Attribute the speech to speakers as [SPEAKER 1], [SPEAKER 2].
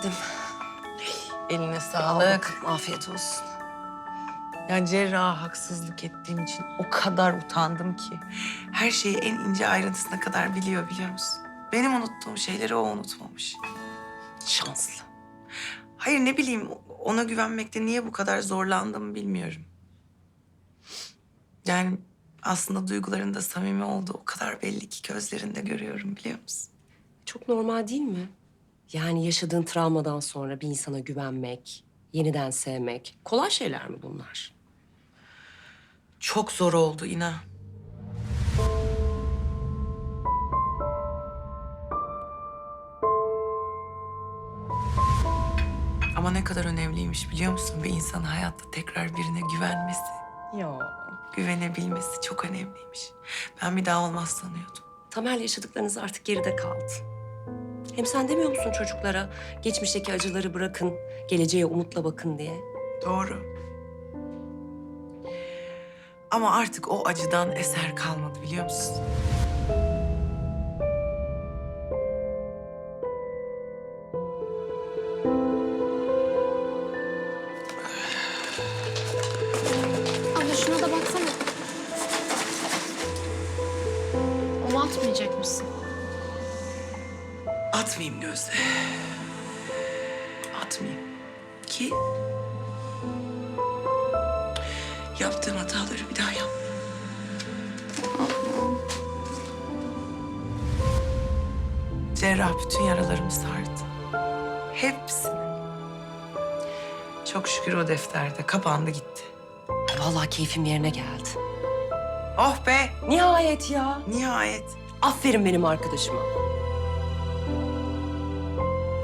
[SPEAKER 1] bitirdim.
[SPEAKER 2] Eline sağlık.
[SPEAKER 1] Afiyet olsun.
[SPEAKER 2] Ya cerraha haksızlık ettiğim için o kadar utandım ki. Her şeyi en ince ayrıntısına kadar biliyor biliyor musun? Benim unuttuğum şeyleri o unutmamış.
[SPEAKER 1] Şanslı.
[SPEAKER 2] Hayır ne bileyim ona güvenmekte niye bu kadar zorlandım bilmiyorum. Yani aslında duygularında samimi olduğu o kadar belli ki gözlerinde görüyorum biliyor musun?
[SPEAKER 1] Çok normal değil mi? Yani yaşadığın travmadan sonra bir insana güvenmek, yeniden sevmek kolay şeyler mi bunlar?
[SPEAKER 2] Çok zor oldu ina. Ama ne kadar önemliymiş biliyor musun? Bir insan hayatta tekrar birine güvenmesi,
[SPEAKER 1] Ya.
[SPEAKER 2] güvenebilmesi çok önemliymiş. Ben bir daha olmaz sanıyordum.
[SPEAKER 1] Temel yaşadıklarınız artık geride kaldı. Hem sen demiyor musun çocuklara geçmişteki acıları bırakın, geleceğe umutla bakın diye?
[SPEAKER 2] Doğru. Ama artık o acıdan eser kalmadı biliyor musun?
[SPEAKER 3] Abla şuna da baksana. Onu atmayacak mısın?
[SPEAKER 2] Atmayayım Gözde. Atmayayım. Ki yaptığım hataları bir daha yapmayayım. Cerrah bütün yaralarımı sardı. Hepsini. Çok şükür o defterde kapandı gitti.
[SPEAKER 1] Vallahi keyfim yerine geldi.
[SPEAKER 2] Oh be!
[SPEAKER 1] Nihayet ya.
[SPEAKER 2] Nihayet.
[SPEAKER 1] Aferin benim arkadaşıma.